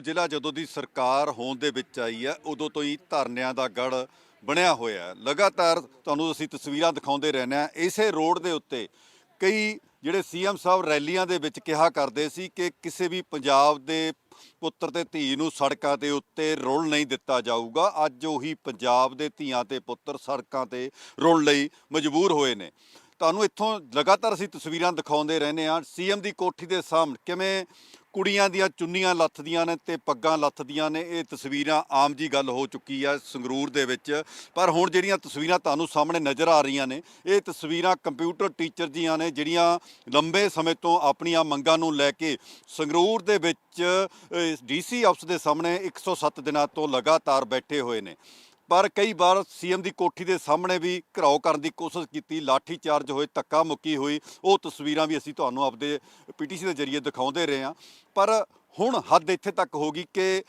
ਸੰਗਰੂਰ ਜ਼ਿਲ੍ਹਾ ਜਦੋਂ ਦੀ ਸਰਕਾਰ ਹੋਣ ਦੇ ਵਿੱਚ ਆਈ ਹੈ, ਉਦੋਂ ਤੋਂ ਹੀ ਧਰਨਿਆਂ ਦਾ ਗੜ ਬਣਿਆ ਹੋਇਆ ਹੈ। ਲਗਾਤਾਰ ਤੁਹਾਨੂੰ ਅਸੀਂ ਤਸਵੀਰਾਂ ਦਿਖਾਉਂਦੇ ਰਹਿੰਦੇ ਹਾਂ। ਇਸੇ ਰੋਡ ਦੇ ਉੱਤੇ ਕਈ ਜਿਹੜੇ ਸੀਐਮ ਸਾਹਿਬ ਰੈਲੀਆਂ ਦੇ ਵਿੱਚ ਕਿਹਾ ਕਰਦੇ ਸੀ ਕਿ ਕਿਸੇ ਵੀ ਪੰਜਾਬ ਦੇ ਪੁੱਤਰ ਤੇ ਧੀ ਨੂੰ ਸੜਕਾਂ ਦੇ ਉੱਤੇ ਰੁਲ ਨਹੀਂ ਦਿੱਤਾ ਜਾਊਗਾ। ਅੱਜ ਉਹੀ ਪੰਜਾਬ ਦੇ ਧੀਆਂ ਤੇ ਪੁੱਤਰ ਸੜਕਾਂ ਤੇ ਰੁਲਣ ਲਈ ਮਜਬੂਰ ਹੋਏ ਨੇ। ਤੁਹਾਨੂੰ ਇੱਥੋਂ ਲਗਾਤਾਰ ਅਸੀਂ ਤਸਵੀਰਾਂ ਦਿਖਾਉਂਦੇ ਰਹਿੰਦੇ ਹਾਂ। ਸੀਐਮ ਦੀ ਕੋਠੀ ਦੇ ਸਾਹਮਣੇ ਕਿਵੇਂ ਕੁੜੀਆਂ ਦੀਆਂ ਚੁੰਨੀਆਂ ਲੱਥਦੀਆਂ ਨੇ ਤੇ ਪੱਗਾਂ ਲੱਥਦੀਆਂ ਨੇ। ਇਹ ਤਸਵੀਰਾਂ ਆਮ ਜੀ ਗੱਲ ਹੋ ਚੁੱਕੀ ਹੈ ਸੰਗਰੂਰ ਦੇ ਵਿੱਚ। ਪਰ ਹੁਣ ਜਿਹੜੀਆਂ ਤਸਵੀਰਾਂ ਤੁਹਾਨੂੰ ਸਾਹਮਣੇ ਨਜ਼ਰ ਆ ਰਹੀਆਂ ਨੇ, ਇਹ ਤਸਵੀਰਾਂ ਕੰਪਿਊਟਰ ਟੀਚਰ ਦੀਆਂ ਨੇ, ਜਿਹੜੀਆਂ ਲੰਬੇ ਸਮੇਂ ਤੋਂ ਆਪਣੀਆਂ ਮੰਗਾਂ ਨੂੰ ਲੈ ਕੇ ਸੰਗਰੂਰ ਦੇ ਵਿੱਚ ਡੀਸੀ ਆਫਿਸ ਦੇ ਸਾਹਮਣੇ 107 ਦਿਨਾਂ ਤੋਂ ਲਗਾਤਾਰ ਬੈਠੇ ਹੋਏ ਨੇ। ਪਰ ਕਈ ਵਾਰ ਸੀਐਮ ਦੀ ਕੋਠੀ ਦੇ ਸਾਹਮਣੇ ਵੀ ਘਰਾਓ ਕਰਨ ਦੀ ਕੋਸ਼ਿਸ਼ ਕੀਤੀ, ਲਾਠੀ ਚਾਰਜ ਹੋਏ, ਧੱਕਾ ਮੁੱਕੀ ਹੋਈ। ਉਹ ਤਸਵੀਰਾਂ ਵੀ ਅਸੀਂ ਤੁਹਾਨੂੰ ਆਪਦੇ ਪੀਟੀਸੀ ਦੇ ਜ਼ਰੀਏ ਦਿਖਾਉਂਦੇ ਰਹੇ ਹਾਂ। ਪਰ ਹੁਣ ਹੱਦ ਇੱਥੇ ਤੱਕ ਹੋ ਗਈ ਕਿ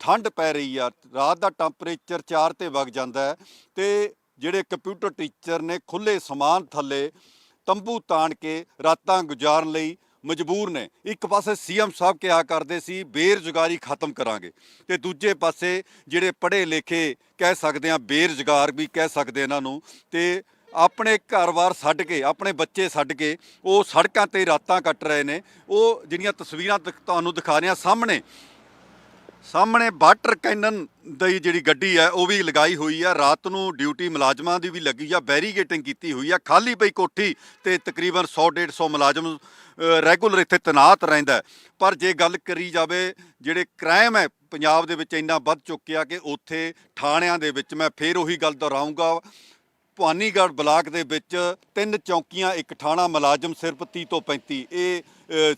ਠੰਡ ਪੈ ਰਹੀ ਆ, ਰਾਤ ਦਾ ਟੈਂਪਰੇਚਰ 4 ਤੇ ਵਗ ਜਾਂਦਾ ਹੈ ਤੇ ਜਿਹੜੇ ਕੰਪਿਊਟਰ ਟੀਚਰ ਨੇ ਖੁੱਲੇ ਸਮਾਨ ਥੱਲੇ ਤੰਬੂ ਤਾਣ ਕੇ ਰਾਤਾਂ ਗੁਜ਼ਾਰਨ ਲਈ ਮਜਬੂਰ ਨੇ। ਇੱਕ ਪਾਸੇ ਸੀਐਮ ਸਾਹਿਬ ਕਿਹਾ ਕਰਦੇ ਸੀ, ਬੇਰੁਜ਼ਗਾਰੀ ਖਤਮ ਕਰਾਂਗੇ। ਤੇ ਦੂਜੇ ਪਾਸੇ ਜਿਹੜੇ ਪੜ੍ਹੇ ਲਿਖੇ ਕਹਿ ਸਕਦੇ ਆ ਬੇਰੁਜ਼ਗਾਰ ਵੀ ਕਹਿ ਸਕਦੇ ਇਹਨਾਂ ਨੂੰ, ਤੇ ਆਪਣੇ ਘਰ-ਬਾਰ ਛੱਡ ਕੇ, ਆਪਣੇ ਬੱਚੇ ਛੱਡ ਕੇ, ਉਹ ਸੜਕਾਂ ਤੇ ਰਾਤਾਂ ਕੱਟ ਰਹੇ ਨੇ। ਉਹ ਜਿਹੜੀਆਂ ਤਸਵੀਰਾਂ ਦਿਖ- ਤੁਹਾਨੂੰ ਦਿਖਾ ਰਿਹਾ ਸਾਹਮਣੇ ਸਾਹਮਣੇ ਵਾਟਰ ਕੈਨਨ ਦੀ ਜਿਹੜੀ ਗੱਡੀ ਹੈ, ਉਹ ਵੀ ਲਗਾਈ ਹੋਈ ਹੈ। ਰਾਤ ਨੂੰ ਡਿਊਟੀ ਮੁਲਾਜ਼ਮਾਂ ਦੀ ਵੀ ਲੱਗੀ ਆ ਬੈਰੀਗੇਟਿੰਗ ਕੀਤੀ ਹੋਈ ਆ। ਖਾਲੀ ਪਈ ਕੋਠੀ ਤੇ ਤਕਰੀਬਨ 100 150 ਮੁਲਾਜ਼ਮ ਰੈਗੂਲਰ ਇੱਥੇ ਤੈਨਾਤ ਰਹਿੰਦਾ ਪਰ ਜੇ ਗੱਲ ਕਰੀ ਜਾਵੇ, ਜਿਹੜੇ ਕ੍ਰਾਈਮ ਹੈ, ਪੰਜਾਬ ਦੇ ਵਿੱਚ ਇੰਨਾ ਵੱਧ ਚੁੱਕਿਆ ਕਿ ਉੱਥੇ ਥਾਣਿਆਂ ਦੇ ਵਿੱਚ ਮੈਂ ਫੇਰ ਉਹੀ ਗੱਲ ਦੁਹਰਾਊਂਗਾ। ਭਵਾਨੀਗੜ੍ਹ ਬਲਾਕ ਦੇ ਵਿੱਚ ਤਿੰਨ ਚੌਕੀਆਂ, ਇੱਕ ਥਾਣਾ ਮੁਲਾਜ਼ਮ ਸਿਰਫ 30 ਤੋਂ 35 ਇਹ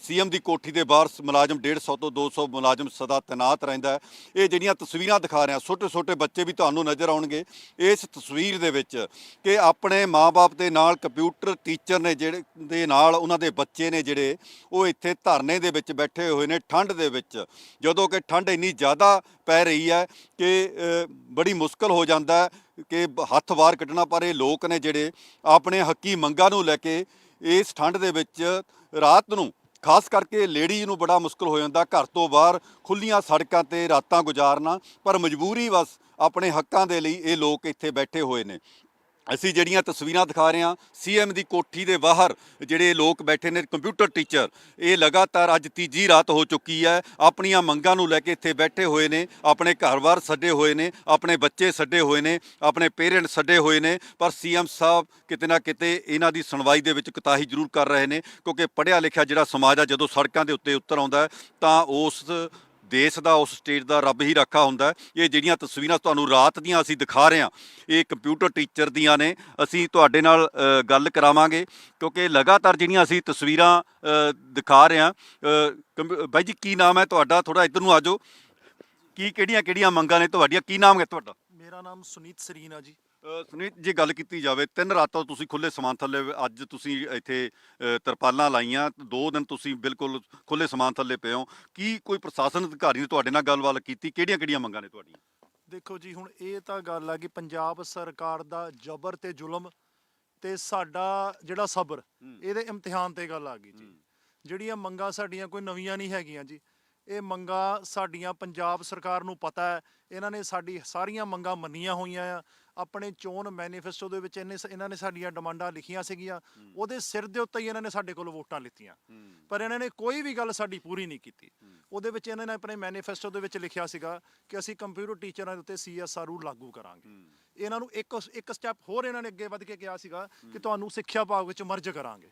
ਸੀਐਮ ਦੀ ਕੋਠੀ ਦੇ ਬਾਹਰ ਸ- ਮੁਲਾਜ਼ਮ 150 ਤੋਂ 200 ਮੁਲਾਜ਼ਮ ਸਦਾ ਤੈਨਾਤ ਰਹਿੰਦਾ ਹੈ। ਇਹ ਜਿਹੜੀਆਂ ਤਸਵੀਰਾਂ ਦਿਖਾ ਰਿਹਾ ਛੋਟੇ ਛੋਟੇ ਬੱਚੇ ਵੀ ਤੁਹਾਨੂੰ ਨਜ਼ਰ ਆਉਣਗੇ। ਇਸ ਤਸਵੀਰ ਦੇ ਵਿੱਚ ਕਿ ਆਪਣੇ ਮਾਪੇ ਦੇ ਨਾਲ ਕੰਪਿਊਟਰ ਟੀਚਰ ਨੇ ਜਿਹੜੇ, ਦੇ ਨਾਲ ਉਹਨਾਂ ਦੇ ਬੱਚੇ ਨੇ ਜਿਹੜੇ, ਉਹ ਇੱਥੇ ਧਰਨੇ ਦੇ ਵਿੱਚ ਬੈਠੇ ਹੋਏ ਨੇ ਠੰਡ ਦੇ ਵਿੱਚ। ਜਦੋਂ ਕਿ ਠੰਡ ਇੰਨੀ ਜ਼ਿਆਦਾ ਪੈ ਰਹੀ ਹੈ ਕਿ ਬੜੀ ਮੁਸ਼ਕਲ ਹੋ ਜਾਂਦਾ ਕਿ ਹੱਥ ਬਾਹਰ ਕੱਢਣਾ, ਪਰ ਇਹ ਲੋਕ ਨੇ ਜਿਹੜੇ ਆਪਣੇ ਹੱਕੀ ਮੰਗਾਂ ਨੂੰ ਲੈ ਕੇ ਇਸ ਠੰਡ ਦੇ ਵਿੱਚ ਰਾਤ ਨੂੰ ਖਾਸ ਕਰਕੇ ਲੇਡੀ ਨੂੰ ਬੜਾ ਮੁਸ਼ਕਲ ਹੋ ਜਾਂਦਾ, ਘਰ ਤੋਂ ਬਾਹਰ ਖੁੱਲੀਆਂ ਸੜਕਾਂ ਤੇ ਰਾਤਾਂ ਗੁਜ਼ਾਰਨਾ, ਪਰ ਮਜਬੂਰੀ ਬਸ ਆਪਣੇ ਹੱਕਾਂ ਦੇ ਲਈ ਇਹ ਲੋਕ ਇੱਥੇ ਬੈਠੇ ਹੋਏ ਨੇ। ਅਸੀਂ ਜਿਹੜੀਆਂ ਤਸਵੀਰਾਂ ਦਿਖਾ ਰਹੇ ਹਾਂ ਸੀਐਮ ਦੀ ਕੋਠੀ ਦੇ ਬਾਹਰ ਜਿਹੜੇ ਲੋਕ ਬੈਠੇ ਨੇ ਕੰਪਿਊਟਰ ਟੀਚਰ ਇਹ ਲਗਾਤਾਰ ਅੱਜ ਤੀਜੀ ਰਾਤ ਹੋ ਚੁੱਕੀ ਹੈ। ਆਪਣੀਆਂ ਮੰਗਾਂ ਨੂੰ ਲੈ ਕੇ ਇੱਥੇ ਬੈਠੇ ਹੋਏ ਨੇ, ਆਪਣੇ ਘਰ-ਬਾਰ ਛੱਡੇ ਹੋਏ ਨੇ, ਆਪਣੇ ਬੱਚੇ ਛੱਡੇ ਹੋਏ ਨੇ, ਆਪਣੇ ਪੇਰੈਂਟਸ ਛੱਡੇ ਹੋਏ ਨੇ, ਪਰ ਸੀਐਮ ਸਾਹਿਬ ਕਿਤੇ ਨਾ ਕਿਤੇ ਇਹਨਾਂ ਦੀ ਸੁਣਵਾਈ ਦੇ ਵਿੱਚ ਕੁਤਾਹੀ ਜ਼ਰੂਰ ਕਰ ਰਹੇ ਨੇ, ਕਿਉਂਕਿ ਪੜ੍ਹਿਆ ਲਿਖਿਆ ਜਿਹੜਾ ਸਮਾਜ ਆ, ਜਦੋਂ ਸੜਕਾਂ ਦੇ ਉੱਤੇ ਉਤਰ ਆਉਂਦਾ ਤਾਂ ਉਸ ਦੇਸ਼ ਦਾ ਉਸ ਸਟੇਟ ਦਾ ਰੱਬ ਹੀ ਰਾਖਾ ਹੁੰਦਾ ਇਹ ਜਿਹੜੀਆਂ ਤਸਵੀਰਾਂ ਤੁਹਾਨੂੰ ਰਾਤ ਦੀਆਂ ਅਸੀਂ ਦਿਖਾ ਰਹੇ ਹਾਂ ਇਹ ਕੰਪਿਊਟਰ ਟੀਚਰ ਦੀਆਂ ਨੇ। ਅਸੀਂ ਤੁਹਾਡੇ ਨਾਲ ਗੱਲ ਕਰਾਵਾਂਗੇ ਕਿਉਂਕਿ ਲਗਾਤਾਰ ਜਿਹੜੀਆਂ ਅਸੀਂ ਤਸਵੀਰਾਂ ਦਿਖਾ ਰਹੇ ਹਾਂ ਅ, ਬਾਈ ਜੀ ਕੀ ਨਾਮ ਹੈ ਤੁਹਾਡਾ? ਥੋੜਾ ਇੱਧਰ ਨੂੰ ਆ ਜਾਓ। ਕੀ ਕਿਹੜੀਆਂ ਕਿਹੜੀਆਂ ਮੰਗਾਂ ਨੇ ਤੁਹਾਡੀਆਂ? ਕੀ ਨਾਮ ਹੈ ਤੁਹਾਡਾ? ਮੇਰਾ ਨਾਮ ਸੁਨੀਤ ਸਰੀਨ ਆ ਜੀ। ਸੁਨੀਤ ਜੇ ਗੱਲ ਕੀਤੀ ਜਾਵੇ ਤਿੰਨ ਰਾਤਾਂ ਤੁਸੀਂ ਖੁੱਲੇ ਸਮਾਨ ਥੱਲੇ ਅੱਜ ਤੁਸੀਂ ਇੱਥੇ ਤਰਪਾਲਾਂ ਲਾਈਆਂ ਦੋ ਦਿਨ ਤੁਸੀਂ ਬਿਲਕੁਲ ਖੁੱਲੇ ਸਮਾਨ ਥੱਲੇ ਪਏ ਹੋ ਕੀ ਕੋਈ ਪ੍ਰਸ਼ਾਸਨ ਅਧਿਕਾਰੀ ਨੇ ਤੁਹਾਡੇ ਨਾਲ ਗੱਲਬਾਤ ਕੀਤੀ ਕਿਹੜੀਆਂ ਕਿਹੜੀਆਂ ਮੰਗਾਂ ਨੇ ਤੁਹਾਡੀਆਂ ਦੇਖੋ ਜੀ ਹੁਣ ਇਹ ਤਾਂ ਗੱਲ ਆ ਕਿ ਪੰਜਾਬ ਸਰਕਾਰ ਦਾ ਜ਼ਬਰ ਤੇ ਜ਼ੁਲਮ ਤੇ ਸਾਡਾ ਜਿਹੜਾ ਸਬਰ। ਇਹਦੇ ਇਮਤਿਹਾਨ ਤੇ ਗੱਲ ਆ ਗਈ ਜੀ। ਜਿਹੜੀਆਂ ਮੰਗਾਂ ਸਾਡੀਆਂ ਕੋਈ ਨਵੀਆਂ ਨਹੀਂ ਹੈਗੀਆਂ ਜੀ ਇਹ ਮੰਗਾਂ ਸਾਡੀਆਂ ਪੰਜਾਬ ਸਰਕਾਰ ਨੂੰ ਪਤਾ ਹੈ। ਇਹਨਾਂ ਨੇ ਸਾਡੀ ਸਾਰੀਆਂ ਮੰਗਾਂ ਮੰਨੀਆਂ ਹੋਈਆਂ ਆ। ਆਪਣੇ ਚੋਣ ਮੈਨੀਫੈਸਟੋ ਦੇ ਵਿੱਚ ਇਹਨੇ ਇਹਨਾਂ ਨੇ ਸਾਡੀਆਂ ਡਿਮਾਂਡਾਂ ਲਿਖੀਆਂ ਸੀਗੀਆਂ। ਉਹਦੇ ਸਿਰ ਦੇ ਉੱਤੇ ਹੀ ਇਹਨਾਂ ਨੇ ਸਾਡੇ ਕੋਲ ਵੋਟਾਂ ਲਿੱਤੀਆਂ। ਪਰ ਇਹਨਾਂ ਨੇ ਕੋਈ ਵੀ ਗੱਲ ਸਾਡੀ ਪੂਰੀ ਨਹੀਂ ਕੀਤੀ। ਉਹਦੇ ਵਿੱਚ ਇਹਨਾਂ ਨੇ ਆਪਣੇ ਮੈਨੀਫੈਸਟੋ ਦੇ ਵਿੱਚ ਲਿਖਿਆ ਸੀਗਾ ਕਿ ਅਸੀਂ ਕੰਪਿਊਟਰ ਟੀਚਰਾਂ ਦੇ ਉੱਤੇ ਸੀਐਸਆਰ ਰੂਲ ਲਾਗੂ ਕਰਾਂਗੇ। ਇਹਨਾਂ ਨੂੰ ਇੱਕ ਇੱਕ ਸਟੈਪ ਹੋਰ ਇਹਨਾਂ ਨੇ ਅੱਗੇ ਵੱਧ ਕੇ ਕਿਹਾ ਸੀਗਾ ਕਿ ਤੁਹਾਨੂੰ ਸਿੱਖਿਆ ਵਿਭਾਗ ਵਿੱਚ ਮਰਜ ਕਰਾਂਗੇ।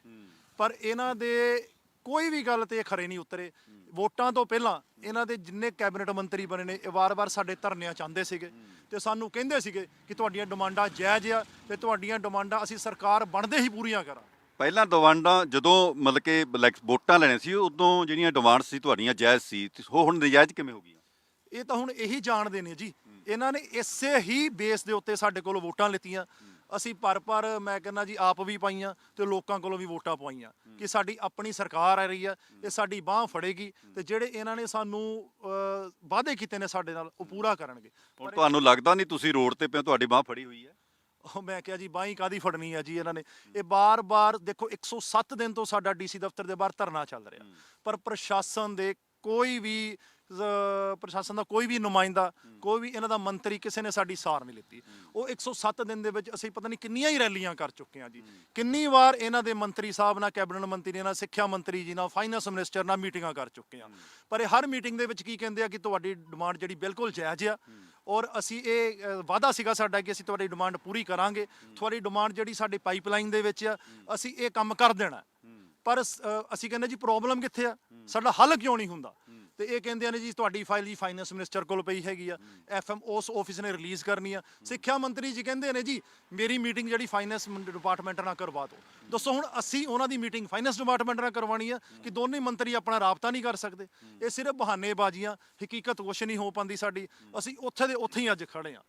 ਪਰ ਇਹਨਾਂ ਦੇ ਕੋਈ ਵੀ ਗੱਲ ਤੇ ਖਰੇ ਨਹੀਂ ਉਤਰੇ। ਵੋਟਾਂ ਤੋਂ ਪਹਿਲਾਂ ਇਹਨਾਂ ਦੇ ਜਿੰਨੇ ਕੈਬਨਿਟ ਮੰਤਰੀ ਬਣੇ ਨੇ ਇਹ ਵਾਰ-ਵਾਰ ਸਾਡੇ ਧਰਨਿਆਂ ਚ ਆਉਂਦੇ ਸੀਗੇ ਤੇ ਸਾਨੂੰ ਕਹਿੰਦੇ ਸੀਗੇ ਕਿ ਤੁਹਾਡੀਆਂ ਡਿਮਾਂਡਾਂ ਜਾਇਜ਼ ਆ ਤੇ ਤੁਹਾਡੀਆਂ ਡਿਮਾਂਡਾਂ ਅਸੀਂ ਸਰਕਾਰ ਬਣਦੇ ਹੀ ਪੂਰੀਆਂ ਕਰਾਂਗੇ ਪਹਿਲਾਂ ਡਿਮਾਂਡਾਂ ਜਦੋਂ ਮਤਲਬ ਕਿ ਵੋਟਾਂ ਲੈਣੇ ਸੀ ਉਦੋਂ ਜਿਹੜੀਆਂ ਡਿਮਾਂਡ ਸੀ ਤੁਹਾਡੀਆਂ ਜਾਇਜ਼ ਸੀ ਤੇ ਉਹ ਹੁਣ ਨਜਾਇਜ਼ ਕਿਵੇਂ ਹੋ ਗਈਆਂ? ਇਹ ਤਾਂ ਹੁਣ ਇਹੀ ਜਾਣਦੇ ਨੇ ਜੀ। ਇਹਨਾਂ ਨੇ ਇਸੇ ਹੀ ਬੇਸ ਦੇ ਉੱਤੇ ਸਾਡੇ ਕੋਲੋਂ ਵੋਟਾਂ ਲਿੱਤੀਆਂ। ਅਸੀਂ ਪਰ ਪਰ ਮੈਂ ਕਹਿੰਦਾ ਜੀ ਆਪ ਵੀ ਪਾਈਆਂ ਤੇ ਲੋਕਾਂ ਕੋਲੋਂ ਵੀ ਵੋਟਾਂ ਪਵਾਈਆਂ ਕਿ ਸਾਡੀ ਆਪਣੀ ਸਰਕਾਰ ਆ ਰਹੀ ਆ ਇਹ ਸਾਡੀ ਬਾਹ ਫੜੇਗੀ ਤੇ ਜਿਹੜੇ ਇਹਨਾਂ ਨੇ ਸਾਨੂੰ ਅਹ, ਵਾਅਦੇ ਕੀਤੇ ਨੇ ਸਾਡੇ ਨਾਲ ਉਹ ਪੂਰਾ ਕਰਨਗੇ। ਹੁਣ ਤੁਹਾਨੂੰ ਲੱਗਦਾ ਨਹੀਂ ਤੁਸੀਂ ਰੋਡ ਤੇ ਪਏ ਹੋ, ਤੁਹਾਡੀ ਬਾਹ ਫੜੀ ਹੋਈ ਹੈ? ਉਹ ਮੈਂ ਕਿਹਾ ਜੀ ਬਾਈ ਕਾਦੀ ਫੜਨੀ ਆ ਜੀ ਇਹਨਾਂ ਨੇ। ਇਹ ਬਾਰ-ਬਾਰ ਦੇਖੋ 107 ਦਿਨ ਤੋਂ ਸਾਡਾ ਡੀਸੀ ਦਫ਼ਤਰ ਦੇ ਬਾਹਰ ਧਰਨਾ ਚੱਲ ਰਿਹਾ। ਪਰ ਪ੍ਰਸ਼ਾਸਨ ਦੇ ਕੋਈ ਵੀ ਪ੍ਰਸ਼ਾਸਨ ਦਾ ਕੋਈ ਵੀ ਨੁਮਾਇੰਦਾ ਕੋਈ ਵੀ ਇਹਨਾਂ ਦਾ ਮੰਤਰੀ ਕਿਸੇ ਨੇ ਸਾਡੀ ਸਾਰ ਨਹੀਂ ਲਿੱਤੀ। ਉਹ 107 ਦਿਨ ਦੇ ਵਿੱਚ ਅਸੀਂ ਪਤਾ ਨਹੀਂ ਕਿੰਨੀਆਂ ਹੀ ਰੈਲੀਆਂ ਕਰ ਚੁੱਕੇ ਹਾਂ ਜੀ। ਕਿੰਨੀ ਵਾਰ ਇਹਨਾਂ ਦੇ ਮੰਤਰੀ ਸਾਹਿਬ ਨਾਲ ਕੈਬਨਿਟ ਮੰਤਰੀ ਨਾਲ ਸਿੱਖਿਆ ਮੰਤਰੀ ਜੀ ਨਾਲ ਫਾਈਨੈਂਸ ਮਿਨਿਸਟਰ ਨਾਲ ਮੀਟਿੰਗਾਂ ਕਰ ਚੁੱਕੇ ਹਾਂ। ਪਰ ਇਹ ਹਰ ਮੀਟਿੰਗ ਦੇ ਵਿੱਚ ਕੀ ਕਹਿੰਦੇ ਆ ਕਿ ਤੁਹਾਡੀ ਡਿਮਾਂਡ ਜਿਹੜੀ ਬਿਲਕੁਲ ਜਾਇਜ਼ ਆ ਔਰ ਅਸੀਂ ਇਹ ਵਾਅਦਾ ਸੀਗਾ ਸਾਡਾ ਕਿ ਅਸੀਂ ਤੁਹਾਡੀ ਡਿਮਾਂਡ ਪੂਰੀ ਕਰਾਂਗੇ। ਤੁਹਾਡੀ ਡਿਮਾਂਡ ਜਿਹੜੀ ਸਾਡੀ ਪਾਈਪਲਾਈਨ ਦੇ ਵਿੱਚ ਆ ਅਸੀਂ ਇਹ ਕੰਮ ਕਰ ਦੇਣਾ। ਪਰ ਅ, ਅਸੀਂ ਕਹਿੰਦੇ ਜੀ ਪ੍ਰੋਬਲਮ ਕਿੱਥੇ ਆ? ਸਾਡਾ ਹੱਲ ਕਿਉਂ ਨਹੀਂ ਹੁੰਦਾ? ਤੇ ਇਹ ਕਹਿੰਦੇ ਨੇ ਜੀ ਤੁਹਾਡੀ ਫਾਈਲ ਜੀ ਫਾਈਨੈਂਸ ਮਿਨਿਸਟਰ ਕੋਲ ਪਈ ਹੈਗੀ ਆ। ਐਫਐਮ ਉਸ ਆਫਿਸ ਨੇ ਰਿਲੀਜ਼ ਕਰਨੀ ਆ। ਸਿੱਖਿਆ ਮੰਤਰੀ ਜੀ ਕਹਿੰਦੇ ਨੇ ਜੀ ਮੇਰੀ ਮੀਟਿੰਗ ਜਿਹੜੀ ਫਾਈਨੈਂਸ ਡਿਪਾਰਟਮੈਂਟ ਨਾਲ ਕਰਵਾ ਦਿਓ। ਦੱਸੋ ਹੁਣ ਅਸੀਂ ਉਹਨਾਂ ਦੀ ਮੀਟਿੰਗ ਫਾਈਨੈਂਸ ਡਿਪਾਰਟਮੈਂਟ ਨਾਲ ਕਰਵਾਣੀ ਆ ਕਿ ਦੋਨੇ ਮੰਤਰੀ ਆਪਣਾ ਰਾਬਤਾ ਨਹੀਂ ਕਰ ਸਕਦੇ? ਇਹ ਸਿਰਫ ਬਹਾਨੇਬਾਜ਼ੀਆਂ ਹਕੀਕਤ ਕੁਛ ਨਹੀਂ ਹੋ ਪਾਉਂਦੀ ਸਾਡੀ। ਅਸੀਂ ਉੱਥੇ ਦੇ ਉੱਥੇ ਹੀ ਅੱਜ ਖੜੇ ਆ।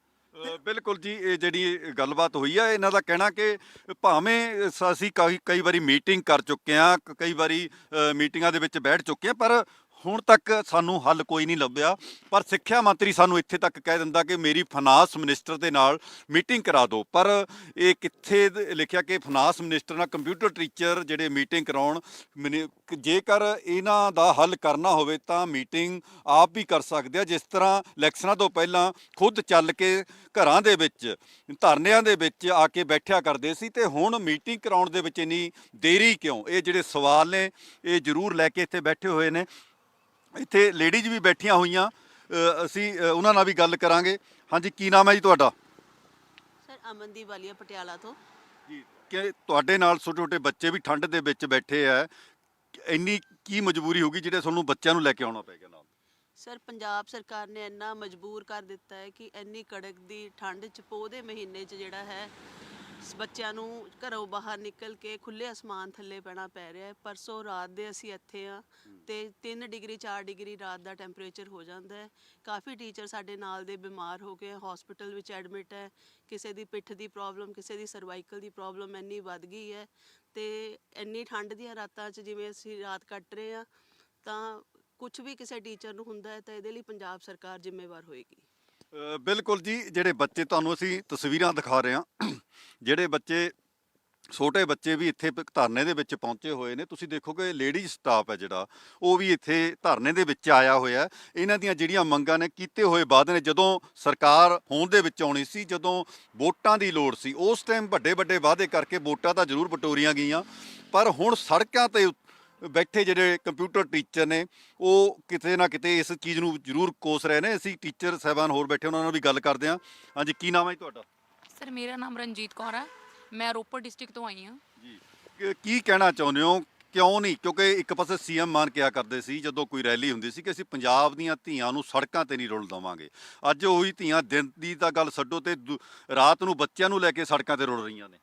ਬਿਲਕੁਲ ਜੀ, ਇਹ ਜਿਹੜੀ ਗੱਲਬਾਤ ਹੋਈ ਆ, ਇਹਨਾਂ ਦਾ ਕਹਿਣਾ ਕਿ ਭਾਵੇਂ ਅਸੀਂ ਕਈ ਕਈ ਵਾਰੀ ਮੀਟਿੰਗ ਕਰ ਚੁੱਕੇ ਆ ਕਈ ਵਾਰੀ ਮੀਟਿੰਗਾਂ ਦੇ ਵਿੱਚ ਬੈਠ ਚੁੱਕੇ ਆ, ਪਰ ਹੁਣ ਤੱਕ ਸਾਨੂੰ ਹੱਲ ਕੋਈ ਨਹੀਂ ਲੱਭਿਆ, ਪਰ ਸਿੱਖਿਆ ਮੰਤਰੀ ਸਾਨੂੰ ਇੱਥੇ ਤੱਕ ਕਹਿ ਦਿੰਦਾ ਕਿ ਮੇਰੀ ਫਾਈਨਾਂਸ ਮਿਨਿਸਟਰ ਦੇ ਨਾਲ ਮੀਟਿੰਗ ਕਰਾ ਦਿਓ। ਪਰ ਇਹ ਕਿੱਥੇ ਲਿਖਿਆ ਕਿ ਫਾਈਨਾਂਸ ਮਿਨਿਸਟਰ ਨਾਲ ਕੰਪਿਊਟਰ ਟੀਚਰ ਜਿਹੜੇ ਮੀਟਿੰਗ ਕਰਾਉਣ, ਮਿਨੀ- ਜੇਕਰ ਇਹਨਾਂ ਦਾ ਹੱਲ ਕਰਨਾ ਹੋਵੇ ਤਾਂ ਮੀਟਿੰਗ ਆਪ ਵੀ ਕਰ ਸਕਦੇ ਆ, ਜਿਸ ਤਰ੍ਹਾਂ ਇਲੈਕਸ਼ਨਾਂ ਤੋਂ ਪਹਿਲਾਂ ਖੁਦ ਚੱਲ ਕੇ ਘਰਾਂ ਦੇ ਵਿੱਚ, ਧਰਨਿਆਂ ਦੇ ਵਿੱਚ ਆ ਕੇ ਬੈਠਿਆ ਕਰਦੇ ਸੀ ਤੇ ਹੁਣ ਮੀਟਿੰਗ ਕਰਾਉਣ ਦੇ ਵਿੱਚ ਇੰਨੀ ਦੇਰੀ ਕਿਉਂ? ਇਹ ਜਿਹੜੇ ਸਵਾਲ ਨੇ, ਇਹ ਜ਼ਰੂਰ ਲੈ ਕੇ ਇੱਥੇ ਬੈਠੇ ਹੋਏ ਨੇ। ਇੱਥੇ ਲੇਡੀਜ਼ ਵੀ ਬੈਠੀਆਂ ਹੋਈਆਂ ਅਸੀਂ ਉਹਨਾਂ ਨਾਲ ਵੀ ਗੱਲ ਕਰਾਂਗੇ। ਹਾਂਜੀ ਕੀ ਨਾਮ ਹੈ ਜੀ ਤੁਹਾਡਾ? ਸਰ ਅਮਨਦੀਪ ਵਾਲੀਆ ਪਟਿਆਲਾ ਤੋਂ। ਜੀ ਕਿ ਤੁਹਾਡੇ ਨਾਲ ਛੋਟੇ ਛੋਟੇ ਬੱਚੇ ਵੀ ਠੰਡ ਦੇ ਵਿੱਚ ਬੈਠੇ ਆ। ਇੰਨੀ ਕੀ ਮਜਬੂਰੀ ਹੋਗੀ ਜਿਹੜੇ ਤੁਹਾਨੂੰ ਬੱਚਿਆਂ ਨੂੰ ਲੈ ਕੇ ਆਉਣਾ ਪੈ ਗਿਆ ਨਾਲ? ਸਰ ਪੰਜਾਬ ਸਰਕਾਰ ਨੇ ਇੰਨਾ ਮਜਬੂਰ ਕਰ ਦਿੱਤਾ ਹੈ ਕਿ ਇੰਨੀ ਕੜਕ ਦੀ ਠੰਡ ਚ ਪੋਹ ਦੇ ਮਹੀਨੇ ਚ ਜਿਹੜਾ ਹੈ ਬੱਚਿਆਂ ਨੂੰ ਘਰੋਂ ਬਾਹਰ ਨਿਕਲ ਕੇ ਖੁੱਲੇ ਅਸਮਾਨ ਥੱਲੇ ਪੈਣਾ ਪੈ ਰਿਹਾ ਹੈ। ਪਰਸੋਂ ਰਾਤ ਦੇ ਅਸੀਂ ਇੱਥੇ ਆ ਤੇ 3 ਡਿਗਰੀ 4 ਡਿਗਰੀ ਰਾਤ ਦਾ ਟੈਂਪਰੇਚਰ ਹੋ ਜਾਂਦਾ ਹੈ। ਕਾਫੀ ਟੀਚਰ ਸਾਡੇ ਨਾਲ ਦੇ ਬਿਮਾਰ ਹੋ ਗਏ, ਹਸਪੀਟਲ ਵਿੱਚ ਐਡਮਿਟ ਹੈ। ਕਿਸੇ ਦੀ ਪਿੱਠ ਦੀ ਪ੍ਰੋਬਲਮ, ਕਿਸੇ ਦੀ ਸਰਵਾਈਕਲ ਦੀ ਪ੍ਰੋਬਲਮ ਇੰਨੀ ਵੱਧ ਗਈ ਹੈ ਤੇ ਇੰਨੀ ਠੰਡ ਦੀਆਂ ਰਾਤਾਂ 'ਚ ਜਿਵੇਂ ਅਸੀਂ ਰਾਤ ਕੱਟ ਰਹੇ ਆ ਤਾਂ ਕੁਝ ਵੀ ਕਿਸੇ ਟੀਚਰ ਨੂੰ ਹੁੰਦਾ ਹੈ ਤਾਂ ਇਹਦੇ ਲਈ ਪੰਜਾਬ ਸਰਕਾਰ ਜ਼ਿੰਮੇਵਾਰ ਹੋਏਗੀ। ਬਿਲਕੁਲ ਜੀ, ਜਿਹੜੇ ਬੱਚੇ ਤੁਹਾਨੂੰ ਅਸੀਂ ਤਸਵੀਰਾਂ ਦਿਖਾ ਰਹੇ ਹਾਂ, ਜਿਹੜੇ ਬੱਚੇ, ਛੋਟੇ ਬੱਚੇ ਵੀ ਇੱਥੇ ਪ- ਧਰਨੇ ਦੇ ਵਿੱਚ ਪਹੁੰਚੇ ਹੋਏ ਨੇ। ਤੁਸੀਂ ਦੇਖੋਗੇ ਲੇਡੀਜ਼ ਸਟਾਫ ਹੈ ਜਿਹੜਾ, ਉਹ ਵੀ ਇੱਥੇ ਧਰਨੇ ਦੇ ਵਿੱਚ ਆਇਆ ਹੋਇਆ ਇਹਨਾਂ ਦੀਆਂ ਜਿਹੜੀਆਂ ਮੰਗਾਂ ਨੇ, ਕੀਤੇ ਹੋਏ ਵਾਅਦੇ ਨੇ, ਜਦੋਂ ਸਰਕਾਰ ਹੋਂਦ ਦੇ ਵਿੱਚ ਆਉਣੀ ਸੀ, ਜਦੋਂ ਵੋਟਾਂ ਦੀ ਲੋੜ ਸੀ, ਉਸ ਟਾਈਮ ਵੱਡੇ ਵੱਡੇ ਵਾਅਦੇ ਕਰਕੇ ਵੋਟਾਂ ਤਾਂ ਜ਼ਰੂਰ ਬਟੋਰੀਆਂ ਗਈਆਂ। ਪਰ ਹੁਣ ਸੜਕਾਂ ਤੇ ਬੈਠੇ ਜਿਹੜੇ ਕੰਪਿਊਟਰ ਟੀਚਰ ਨੇ ਉਹ ਕਿਤੇ ਨਾ ਕਿਤੇ ਇਸ ਚੀਜ਼ ਨੂੰ ਜ਼ਰੂਰ ਕੋਸ ਰਹੇ ਨੇ। ਅਸੀਂ ਟੀਚਰ ਸਾਹਿਬਾਨ ਹੋਰ ਬੈਠੇ ਉਹਨਾਂ ਨਾਲ ਵੀ ਗੱਲ ਕਰਦੇ ਹਾਂ। ਹਾਂਜੀ ਕੀ ਨਾਮ ਹੈ ਜੀ ਤੁਹਾਡਾ? ਸਰ ਮੇਰਾ ਨਾਮ ਰਣਜੀਤ ਕੌਰ ਹੈ ਮੈਂ ਰੋਪੜ ਡਿਸਟ੍ਰਿਕਟ ਤੋਂ ਆਈ ਹਾਂ। ਜੀ। ਕਿ- ਕਹਿਣਾ ਚਾਹੁੰਦੇ ਹੋ? ਕਿਉਂ ਨਹੀਂ? ਕਿਉਂਕਿ ਇੱਕ ਪਾਸੇ ਸੀਐਮ ਮਾਨ ਕਿਹਾ ਕਰਦੇ ਸੀ ਜਦੋਂ ਕੋਈ ਰੈਲੀ ਹੁੰਦੀ ਸੀ ਕਿ ਅਸੀਂ ਪੰਜਾਬ ਦੀਆਂ ਧੀਆਂ ਨੂੰ ਸੜਕਾਂ ਤੇ ਨਹੀਂ ਰੁਲ ਦਵਾਂਗੇ। ਅੱਜ ਉਹੀ ਧੀਆਂ ਦਿਨ ਦੀ ਤਾਂ ਗੱਲ ਛੱਡੋ ਤੇ ਰਾਤ ਨੂੰ ਬੱਚਿਆਂ ਨੂੰ ਲੈ ਕੇ ਸੜਕਾਂ ਤੇ ਰੁਲ ਰਹੀਆਂ ਨੇ।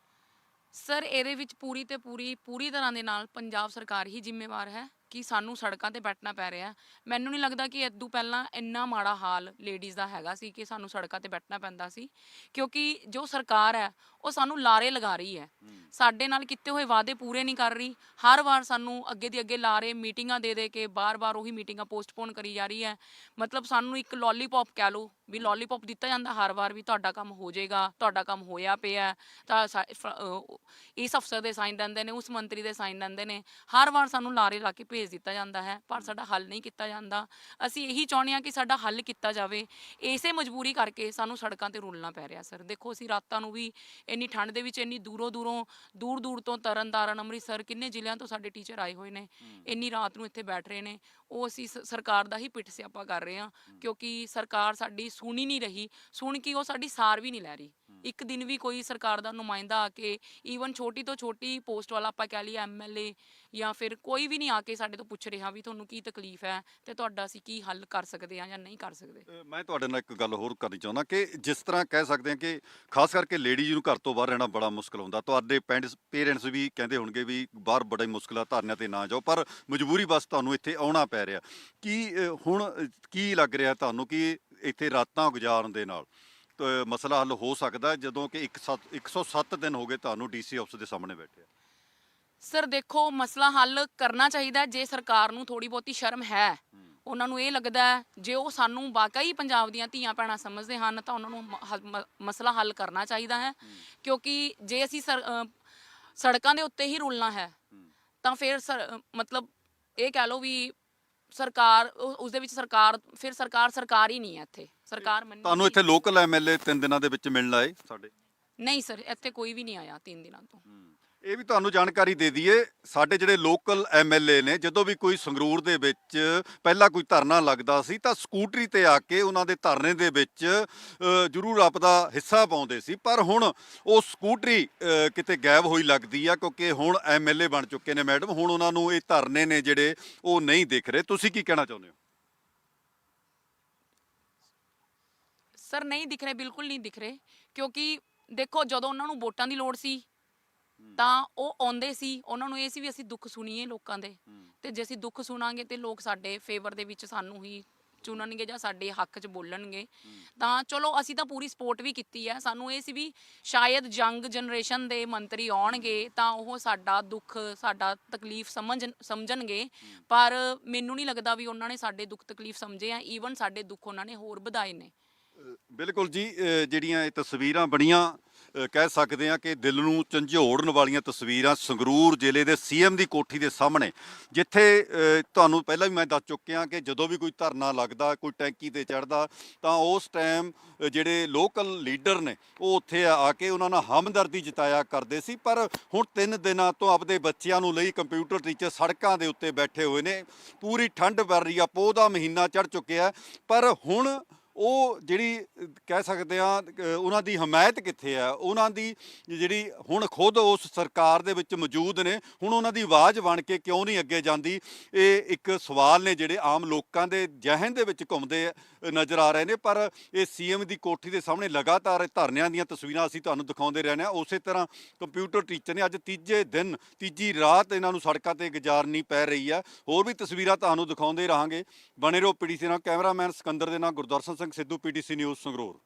ਸਰ, ਇਹਦੇ ਵਿੱਚ ਪੂਰੀ ਤੇ ਪੂਰੀ ਪੂਰੀ ਤਰ੍ਹਾਂ ਦੇ ਨਾਲ ਪੰਜਾਬ ਸਰਕਾਰ ਹੀ ਜ਼ਿੰਮੇਵਾਰ ਹੈ ਕਿ ਸਾਨੂੰ ਸੜਕਾਂ ਤੇ ਬੈਠਣਾ ਪੈ ਰਿਹਾ ਹੈ। ਮੈਨੂੰ ਨਹੀਂ ਲੱਗਦਾ ਕਿ ਇਦੋਂ ਪਹਿਲਾਂ ਇੰਨਾ ਮਾੜਾ ਹਾਲ ਲੇਡੀਜ਼ ਦਾ ਹੈਗਾ ਸੀ ਕਿ ਸਾਨੂੰ ਸੜਕਾਂ ਤੇ ਬੈਠਣਾ ਪੈਂਦਾ ਸੀ ਕਿਉਂਕਿ ਜੋ ਸਰਕਾਰ ਹੈ ਉਹ ਸਾਨੂੰ ਲਾਰੇ ਲਗਾ ਰਹੀ ਹੈ। ਸਾਡੇ ਨਾਲ ਕੀਤੇ ਹੋਏ ਵਾਅਦੇ ਪੂਰੇ ਨਹੀਂ ਕਰ ਰਹੀ। ਹਰ ਵਾਰ ਸਾਨੂੰ ਅੱਗੇ ਦੀ ਅੱਗੇ ਲਾਰੇ ਮੀਟਿੰਗਾਂ ਦੇ ਦੇ ਕੇ ਬਾਰ-ਬਾਰ ਉਹੀ ਮੀਟਿੰਗਾਂ ਪੋਸਟਪੋਨ ਕਰੀ ਜਾ ਰਹੀ ਹੈ। ਮਤਲਬ ਸਾਨੂੰ ਇੱਕ ਲੋਲੀਪੌਪ ਕਹਿ ਲਓ ਵੀ ਲੋਲੀਪੌਪ ਦਿੱਤਾ ਜਾਂਦਾ ਹਰ ਵਾਰ ਵੀ ਤੁਹਾਡਾ ਕੰਮ ਹੋ ਜਾਏਗਾ ਤੁਹਾਡਾ ਕੰਮ ਹੋਇਆ ਪਿਆ ਤਾਂ ਇਸ ਅਫਸਰ ਦੇ ਸਾਈਨ ਦਿੰਦੇ ਨੇ ਉਸ ਮੰਤਰੀ ਦੇ ਸਾਈਨ ਦਿੰਦੇ ਨੇ। ਹਰ ਵਾਰ ਸਾਨੂੰ ਲਾਰੇ ਲਾ ਕੇ ਭੇਜ ਦਿੱਤਾ ਜਾਂਦਾ ਹੈ ਪਰ ਸਾਡਾ ਹੱਲ ਨਹੀਂ ਕੀਤਾ ਜਾਂਦਾ। ਅਸੀਂ ਇਹੀ ਚਾਹੁੰਦੇ ਹਾਂ ਕਿ ਸਾਡਾ ਹੱਲ ਕੀਤਾ ਜਾਵੇ। ਇਸੇ ਮਜਬੂਰੀ ਕਰਕੇ ਸਾਨੂੰ ਸੜਕਾਂ ਤੇ ਰੁਲਣਾ ਪੈ ਰਿਹਾ ਸਰ। ਦੇਖੋ ਅਸੀਂ ਰਾਤਾਂ ਨੂੰ ਵੀ ਇੰਨੀ ਠੰਡ ਦੇ ਵਿੱਚ ਇੰਨੀ ਦੂਰੋਂ ਦੂਰੋਂ ਦੂਰ ਦੂਰ ਤੋਂ ਤਰਨਤਾਰਨ ਅੰਮ੍ਰਿਤਸਰ ਕਿੰਨੇ ਜ਼ਿਲ੍ਹਿਆਂ ਤੋਂ ਸਾਡੇ ਟੀਚਰ ਆਏ ਹੋਏ ਨੇ। ਇੰਨੀ ਰਾਤ ਨੂੰ ਇੱਥੇ ਬੈਠ ਰਹੇ ਨੇ। ਉਹ ਅਸੀਂ ਸ- ਸਰਕਾਰ ਦਾ ਹੀ ਪਿੱਠ ਸਿਆਪਾ ਕਰ ਰਹੇ ਹਾਂ ਕਿਉਂਕਿ ਸਰਕਾਰ ਸਾਡੀ ਸੁਣ ਹੀ ਨਹੀਂ ਰਹੀ। ਸੁਣ ਕੇ ਉਹ ਸਾਡੀ ਸਾਰ ਵੀ ਨਹੀਂ ਲੈ ਰਹੀ। ਇੱਕ ਦਿਨ ਵੀ ਕੋਈ ਸਰਕਾਰ ਦਾ ਨੁਮਾਇੰਦਾ ਆ ਕੇ ਈਵਨ ਛੋਟੀ ਤੋਂ ਛੋਟੀ ਪੋਸਟ ਵਾਲਾ ਆਪਾਂ ਕਹਿ ਲਈਏ ਐਮਐਲਏ ਜਾਂ ਫਿਰ ਕੋਈ ਵੀ ਨਹੀਂ ਆ ਕੇ ਸਾਡੇ ਤੋਂ ਪੁੱਛ ਰਿਹਾ ਵੀ ਤੁਹਾਨੂੰ ਕੀ ਤਕਲੀਫ ਹੈ ਤੇ ਤੁਹਾਡਾ ਅਸੀਂ ਕੀ ਹੱਲ ਕਰ ਸਕਦੇ ਹਾਂ ਜਾਂ ਨਹੀਂ ਕਰ ਸਕਦੇ। ਅ, ਮੈਂ ਤੁਹਾਡੇ ਨਾਲ ਇੱਕ ਗੱਲ ਹੋਰ ਕਰਨੀ ਚਾਹੁੰਦਾ ਕਿ ਜਿਸ ਤਰ੍ਹਾਂ ਕਹਿ ਸਕਦੇ ਹਾਂ ਕਿ ਖਾਸ ਕਰਕੇ ਲੇਡੀਜ਼ ਨੂੰ ਘਰ ਤੋਂ ਬਾਹਰ ਰਹਿਣਾ ਬੜਾ ਮੁਸ਼ਕਲ ਹੁੰਦਾ। ਤੁਹਾਡੇ ਪੇਰੈਂਟਸ ਵੀ ਕਹਿੰਦੇ ਹੋਣਗੇ ਵੀ ਬਾਹਰ ਬੜਾ ਹੀ ਮੁਸ਼ਕਲ ਆ ਧਰਨਿਆਂ ਤੇ ਨਾ ਜਾਓ ਪਰ ਮਜਬੂਰੀ ਬਸ ਤੁਹਾਨੂੰ ਇੱਥੇ ਆਉਣਾ ਪੈ ਰਿਹਾ। ਕੀ ਹੁਣ ਕੀ ਲੱਗ ਰਿਹਾ ਤੁਹਾਨੂੰ ਕਿ ਇੱਥੇ ਰਾਤਾਂ ਗੁਜ਼ਾਰਨ ਦੇ ਨਾਲ? ਮਸਲਾ ਹੱਲ ਹੋ ਸਕਦਾ ਜਦੋਂ ਕਿ 107 107 ਦਿਨ ਹੋ ਗਏ ਤੁਹਾਨੂੰ ਡੀਸੀ ਆਫਿਸ ਦੇ ਸਾਹਮਣੇ ਬੈਠੇ ਸਰ ਦੇਖੋ ਮਸਲਾ ਹੱਲ ਕਰਨਾ ਚਾਹੀਦਾ ਜੇ ਸਰਕਾਰ ਨੂੰ ਥੋੜੀ ਬਹੁਤੀ ਸ਼ਰਮ ਹੈ। ਉਹਨਾਂ ਨੂੰ ਇਹ ਲੱਗਦਾ ਹੈ ਜੇ ਉਹ ਸਾਨੂੰ ਵਾਕਈ ਪੰਜਾਬ ਦੀਆਂ ਧੀਆਂ ਭੈਣਾਂ ਸਮਝਦੇ ਹਨ ਤਾਂ ਉਹਨਾਂ ਨੂੰ ਮ- ਹੱਲ- ਮ- ਮਸਲਾ ਹੱਲ ਕਰਨਾ ਚਾਹੀਦਾ ਹੈ। ਕਿਉਂਕਿ ਜੇ ਅਸੀਂ ਸਰ- ਅ, ਸੜਕਾਂ ਦੇ ਉੱਤੇ ਹੀ ਰੁਲਣਾ ਹੈ ਤਾਂ ਫਿਰ ਸਰ- ਅ, ਮਤਲਬ ਇਹ ਕਹਿ ਲਓ ਵੀ ਸਰਕਾਰ ਉਹ- ਉਸ ਦੇ ਵਿੱਚ ਸਰਕਾਰ ਫਿਰ ਸਰਕਾਰ ਸਰਕਾਰ ਹੀ ਨਹੀਂ ਹੈ ਇੱਥੇ। ਸਰਕਾਰ ਮੰਨੀ ਤੁਹਾਨੂੰ ਇੱਥੇ ਲੋਕਲ ਐਮਐਲਏ ਤਿੰਨ ਦਿਨਾਂ ਦੇ ਵਿੱਚ ਮਿਲਣ ਆਏ ਸਾਡੇ? ਨਹੀਂ ਸਰ ਇੱਥੇ ਕੋਈ ਵੀ ਨਹੀਂ ਆਇਆ 3 ਦਿਨਾਂ ਤੋਂ। ਇਹ ਵੀ ਤੁਹਾਨੂੰ ਜਾਣਕਾਰੀ ਦੇ ਦਈਏ, ਸਾਡੇ ਜਿਹੜੇ ਲੋਕਲ ਐਮਐਲਏ ਨੇ, ਜਦੋਂ ਵੀ ਕੋਈ ਸੰਗਰੂਰ ਦੇ ਵਿੱਚ ਪਹਿਲਾਂ ਕੋਈ ਧਰਨਾ ਲੱਗਦਾ ਸੀ, ਤਾਂ ਸਕੂਟਰੀ ਤੇ ਆ ਕੇ ਉਹਨਾਂ ਦੇ ਧਰਨੇ ਦੇ ਵਿੱਚ ਜ਼ਰੂਰ ਆਪਦਾ ਹਿੱਸਾ ਪਾਉਂਦੇ ਸੀ। ਪਰ ਹੁਣ ਉਹ ਸਕੂਟਰੀ ਕਿਤੇ ਗਾਇਬ ਹੋਈ ਲੱਗਦੀ ਆ, ਕਿਉਂਕਿ ਹੁਣ ਐਮਐਲਏ ਬਣ ਚੁੱਕੇ ਨੇ ਮੈਡਮ, ਹੁਣ ਉਹਨਾਂ ਨੂੰ ਇਹ ਧਰਨੇ ਨੇ ਜਿਹੜੇ ਉਹ ਨਹੀਂ ਦਿਖ ਰਹੇ। ਤੁਸੀਂ ਕੀ ਕਹਿਣਾ ਚਾਹੁੰਦੇ ਹੋ? ਸਰ ਨਹੀਂ ਦਿਖ ਰਹੇ, ਬਿਲਕੁਲ ਨਹੀਂ ਦਿਖ ਰਹੇ, ਕਿਉਂਕਿ ਦੇਖੋ, ਜਦੋਂ ਉਹਨਾਂ ਨੂੰ ਵੋਟਾਂ ਦੀ ਲੋੜ ਸੀ ਤਾਂ ਉਹ ਆਉਂਦੇ ਸੀ ਉਹਨਾਂ ਨੂੰ ਇਹ ਸੀ ਵੀ ਅਸੀਂ ਦੁੱਖ ਸੁਣੀਏ ਲੋਕਾਂ ਦੇ। ਤੇ ਜੇ ਅਸੀਂ ਦੁੱਖ ਸੁਣਾਂਗੇ ਤੇ ਲੋਕ ਸਾਡੇ ਫੇਵਰ ਦੇ ਵਿੱਚ ਸਾਨੂੰ ਹੀ ਚੁਣਨਗੇ ਜਾਂ ਸਾਡੇ ਹੱਕ 'ਚ ਬੋਲਣਗੇ। ਤਾਂ ਚਲੋ ਅਸੀਂ ਤਾਂ ਪੂਰੀ ਸਪੋਰਟ ਵੀ ਕੀਤੀ ਹੈ। ਸਾਨੂੰ ਇਹ ਸੀ ਵੀ ਸ਼ਾਇਦ ਯੰਗ ਜਨਰੇਸ਼ਨ ਦੇ ਮੰਤਰੀ ਆਉਣਗੇ ਤਾਂ ਉਹ ਸਾਡਾ ਦੁੱਖ ਸਾਡਾ ਤਕਲੀਫ ਸਮਝ ਸਮਝਣਗੇ। ਪਰ ਮੈਨੂੰ ਨਹੀਂ ਲੱਗਦਾ ਵੀ ਉਹਨਾਂ ਨੇ ਸਾਡੇ ਦੁੱਖ ਤਕਲੀਫ ਸਮਝੇ ਆ। ਈਵਨ ਸਾਡੇ ਦੁੱਖ ਉਹਨਾਂ ਨੇ ਹੋਰ ਵਧਾਏ ਨੇ। ਬਿਲਕੁਲ ਜੀ ਜਿਹੜੀਆਂ ਇਹ ਤਸਵੀਰਾਂ ਬਣੀਆਂ ਕਹਿ ਸਕਦੇ ਆ ਕਿ ਦਿਲ ਨੂੰ ਝੰਜੋੜਨ ਵਾਲੀਆਂ ਤਸਵੀਰਾਂ ਸੰਗਰੂਰ ਜ਼ਿਲ੍ਹੇ ਦੇ ਸੀਐਮ ਦੀ ਕੋਠੀ ਦੇ ਸਾਹਮਣੇ, ਜਿੱਥੇ ਤੁਹਾਨੂੰ ਪਹਿਲਾਂ ਵੀ ਮੈਂ ਦੱਸ ਚੁੱਕਿਆ ਕਿ ਜਦੋਂ ਵੀ ਕੋਈ ਧਰਨਾ ਲੱਗਦਾ, ਕੋਈ ਟੈਂਕੀ ਤੇ ਚੜਦਾ ਤਾਂ ਉਸ ਟਾਈਮ ਜਿਹੜੇ ਲੋਕਲ ਲੀਡਰ ਨੇ, ਉਹ ਉੱਥੇ ਆ ਕੇ ਉਹਨਾਂ ਨਾਲ ਹਮਦਰਦੀ ਜਤਾਇਆ ਕਰਦੇ ਸੀ। ਪਰ ਹੁਣ ਤਿੰਨ ਦਿਨਾਂ ਤੋਂ ਆਪਦੇ ਬੱਚਿਆਂ ਨੂੰ ਲਈ ਕੰਪਿਊਟਰ ਟੀਚਰ ਸੜਕਾਂ ਦੇ ਉੱਤੇ ਬੈਠੇ ਹੋਏ ਨੇ। ਪੂਰੀ ਠੰਡ ਵਰ ਰਹੀ ਆ, ਪੋਹ ਦਾ ਮਹੀਨਾ ਚੜ ਚੁੱਕਿਆ। ਪਰ ਹੁਣ ਉਹ ਜਿਹੜੀ, ਕਹਿ ਸਕਦੇ ਆ ਉਹਨਾਂ ਦੀ ਹਮਾਇਤ ਕਿੱਥੇ ਆ ਉਹਨਾਂ ਦੀ ਜਿਹੜੀ ਹੁਣ ਖੁਦ ਉਸ ਸਰਕਾਰ ਦੇ ਵਿੱਚ ਮੌਜੂਦ ਨੇ, ਹੁਣ ਉਹਨਾਂ ਦੀ ਆਵਾਜ਼ ਬਣ ਕੇ ਕਿਉਂ ਨਹੀਂ ਅੱਗੇ ਜਾਂਦੀ? ਇਹ ਇੱਕ ਸਵਾਲ ਨੇ ਜਿਹੜੇ ਆਮ ਲੋਕਾਂ ਦੇ ਜ਼ਿਹਨ ਦੇ ਵਿੱਚ ਘੁੰਮਦੇ ਨਜ਼ਰ ਆ ਰਹੇ ਨੇ, ਪਰ ਇਹ ਸੀਐਮ ਦੀ ਕੋਠੀ ਦੇ ਸਾਹਮਣੇ ਲਗਾਤਾਰ ਧਰਨਿਆਂ ਦੀਆਂ ਤਸਵੀਰਾਂ ਅਸੀਂ ਤੁਹਾਨੂੰ ਦਿਖਾਉਂਦੇ ਰਹਿੰਦੇ ਹਾਂ। ਉਸੇ ਤਰ੍ਹਾਂ ਕੰਪਿਊਟਰ ਟੀਚਰ ਨੇ ਅੱਜ ਤੀਜੇ ਦਿਨ, ਤੀਜੀ ਰਾਤ ਇਹਨਾਂ ਨੂੰ ਸੜਕਾਂ ਤੇ ਗੁਜ਼ਾਰਨੀ ਪੈ ਰਹੀ ਆ ਹੋਰ ਵੀ ਤਸਵੀਰਾਂ ਤੁਹਾਨੂੰ ਦਿਖਾਉਂਦੇ ਰਹਾਂਗੇ। ਬਣੇ ਰਹੋ ਪੀਡੀਸੀ ਨਾਲ, ਕੈਮਰਾਮੈਨ ਸਿਕੰਦਰ ਦੇ ਨਾਲ, ਗੁਰਦਰਸ਼ਨ ਸਿੰਘ ਸਿੱਧੂ ਪੀਡੀਸੀ ਨਿਊਜ਼ ਸੰਗਰੂਰ